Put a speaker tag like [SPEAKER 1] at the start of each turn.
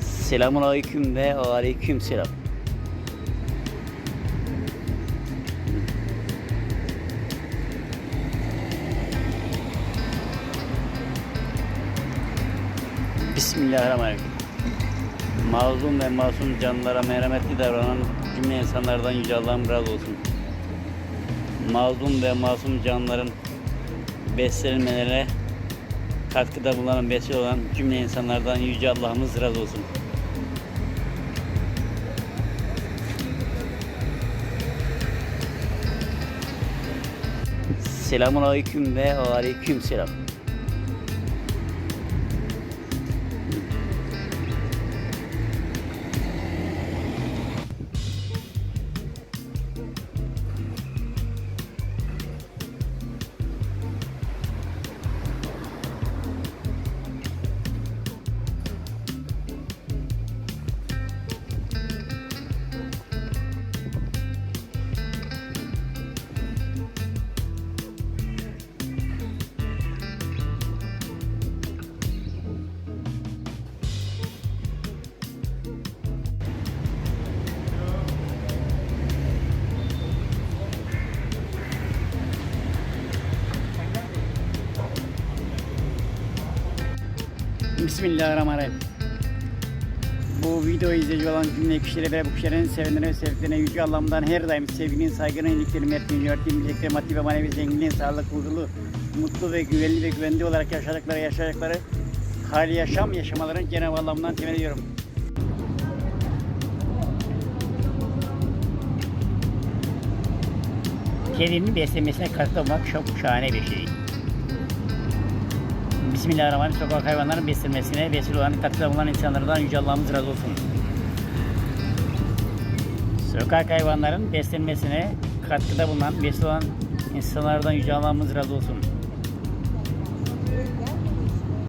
[SPEAKER 1] Selamun aleyküm ve aleyküm selam. Bismillahirrahmanirrahim. Mazlum ve masum canlılara merhametli davranan cümle insanlardan Yüce Allah'ım razı olsun. Mazlum ve masum canlıların beslenmelerine katkıda bulunan vesile olan cümle insanlardan Yüce Allah'ımız razı olsun. Selamun Aleyküm ve Aleyküm Selam. Bismillahirrahmanirrahim. Bu videoyu izleyici olan cümle kişilere ve bu kişilerin sevenlerine ve sevdiklerine yüce Allah'ımdan her daim sevginin, saygının, iyiliklerin, mertliğin, yönetim, bilekleri, maddi ve manevi zenginliğin, sağlık, huzurlu, mutlu ve güvenli ve güvenli olarak yaşadıkları, yaşayacakları hali yaşam yaşamaların Cenab-ı temin ediyorum. Kedinin beslenmesine katkı çok şahane bir şey. Bismillahirrahmanirrahim. Sokak hayvanların beslenmesine vesile olan katkıda bulunan insanlardan Yüce Allah'ımız razı olsun. Sokak hayvanların beslenmesine katkıda bulunan vesile olan insanlardan Yüce Allah'ımız razı olsun.